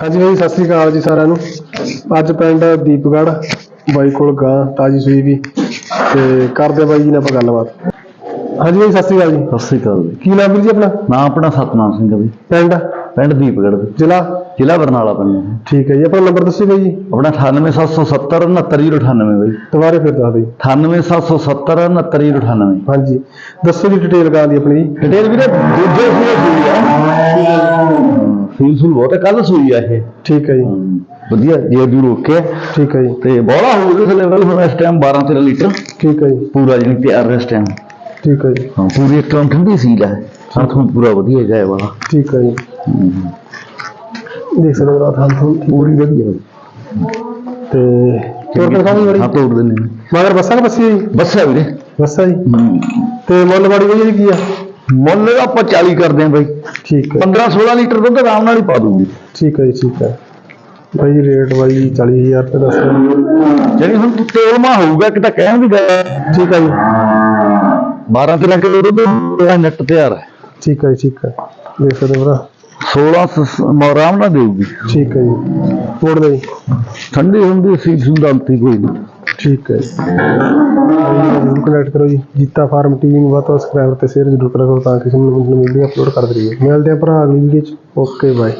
ਹਾਂਜੀ ਬਾਈ ਸਤਿ ਸ੍ਰੀ ਅਕਾਲ ਜੀ ਸਾਰਿਆਂ ਨੂੰ। ਅੱਜ ਪਿੰਡ ਦੀਪਗੜ੍ਹ ਬਾਈ ਕੋਲ ਗਾਂ ਤਾਜੀ ਸੂਈ ਵੀ। ਤੇ ਕਰਦੇ ਬਾਈ ਜੀ ਨਾਲ ਆਪਾਂ ਗੱਲਬਾਤ। ਹਾਂਜੀ ਬਾਈ ਸਤਿ ਸ੍ਰੀ ਅਕਾਲ ਜੀ। ਸਤਿ ਸ੍ਰੀ ਅਕਾਲ ਜੀ। ਕੀ ਨਾਮ ਵੀਰ ਜੀ ਆਪਣਾ? ਨਾਂ ਆਪਣਾ ਸਤਨਾਮ ਸਿੰਘ ਜੀ ਪਿੰਡ? ਪਿੰਡ ਦੀਪਗੜ੍ਹ। ਦੇ ਜ਼ਿਲ੍ਹਾ? ਜ਼ਿਲ੍ਹਾ ਬਰਨਾਲਾ ਪਿੰਡ। ਹੈ। ਠੀਕ ਹੈ ਜੀ ਆਪਣਾ ਨੰਬਰ ਦੱਸਿਓ ਬਾਈ ਜੀ। ਆਪਣਾ 98770 69098 ਬਾਈ। ਦੁਬਾਰੇ ਫਿਰ ਦੱਸ ਦਿਓ। ਜੀ 98770 69098 ਹਾਂਜੀ ਦੱਸੋ ਜੀ ਡਿਟੇਲ ਗਾਂ ਦੀ ਆਪਣੀ ਡਿਟੇਲ ਵੀਰੇ ਦੂਜੇ ਸੂਏ ਸੂਈ ਆ ਫੀਲ ਸੂਲ ਬਹੁਤ ਹੈ ਕੱਲ ਸੂਈ ਆ ਇਹ। ਠੀਕ ਹੈ ਜੀ। ਵਧੀਆ ਜੇ ਦੂਰ ਰੋਕਿਆ ਠੀਕ ਹੈ ਜੀ। ਤੇ ਬੋਲਾ ਹੋ ਗਿਆ ਲੈਵਲ ਹੁਣ ਇਸ ਟਾਈਮ 12 13 ਲੀਟਰ। ਠੀਕ ਹੈ ਜੀ। ਪੂਰਾ ਜਿਹਨੇ ਤਿਆਰ ਇਸ ਟਾਈਮ ਠੀਕ ਹੈ ਜੀ। ਹਾਂ ਪੂਰੀ ਇੱਕ ਟਨ ਠੰਡੀ ਸੀਲ ਹੈ। ਸਾਥੋਂ ਪੂਰਾ ਵਧੀਆ ਜਾਏ ਵਾਲਾ। ਠੀਕ ਹੈ ਜੀ। ਦੇਖ ਸਕਦੇ ਹੋ ਰਾਤ ਹਾਂ ਪੂਰੀ ਵਧੀਆ ਤੇ ਤੋਰ ਕੇ ਖਾਣੀ ਬੜੀ ਹਾਂ ਤੋੜ ਦਿੰਦੇ ਨੇ। ਮਗਰ ਬੱਸਾਂ ਬੱਸੀ ਬਸ ਵੀਰੇ। ਬੱਸਾਂ ਜੀ? ਤੇ ਮੁੱਲ ਬਾੜੀ ਜੀ ਕੀ ਆ? ਮੁੱਲ ਦਾ ਆਪਾਂ 40 ਕਰਦੇ ਆਂ ਬਾਈ। ਠੀਕ ਹੈ। 15 16 ਲੀਟਰ ਦੁੱਧ ਆਰਾਮ ਨਾਲ ਹੀ ਪਾ ਦੂੰਗੀ। ਠੀਕ ਹੈ ਜੀ ਠੀਕ ਹੈ। ਬਾਈ ਰੇਟ ਬਾਈ 40000 ਰੁਪਏ ਦੱਸ ਜਿਹੜੀ ਹੁਣ ਤੇਲ ਮਾ ਹੋਊਗਾ ਕਿ ਤਾਂ ਕਹਿਣ ਦੀ ਗੱਲ। ਠੀਕ ਹੈ ਜੀ। 12 13 ਕਿਲੋ ਦੁੱਧ ਇਹਦਾ ਨੈਟ ਤਿਆਰ ਹੈ। ਠੀਕ ਹੈ ਠੀਕ ਹੈ। ਦੇਖ ਸਕਦੇ ਭਰਾ। 16 ਸ- ਮ- ਆਰਾਮ ਨਾਲ ਦੇਊਗੀ। ਠੀਕ ਹੈ ਜੀ। ਮੋੜ ਦੇ ਠੰਡੀ ਹੁੰਦੀ ਸੀ ਸੁੰਦਰਤੀ ਕੋਈ ਨਹੀਂ। ਠੀਕ ਹੈ ਜੀ ਕਰੋ ਜੀ। ਜੀਤਾ ਫਾਰਮ ਟੀਮ ਵੱਧ ਤੋਂ ਸਬਸਕ੍ਰਾਈਬਰ ਤੇ ਸ਼ੇਅਰ ਜਰੂਰ ਕਰੋ ਤਾਂ ਕਿ ਸਾਨੂੰ ਨਵੀਂ ਵੀਡੀਓ ਅਪਲੋਡ ਕਰਦੇ ਰਹੀਏ ਮਿਲਦੇ ਆ ਭਰਾ ਅਗਲੀ ਵੀਡੀਓ ਚ। Okay bye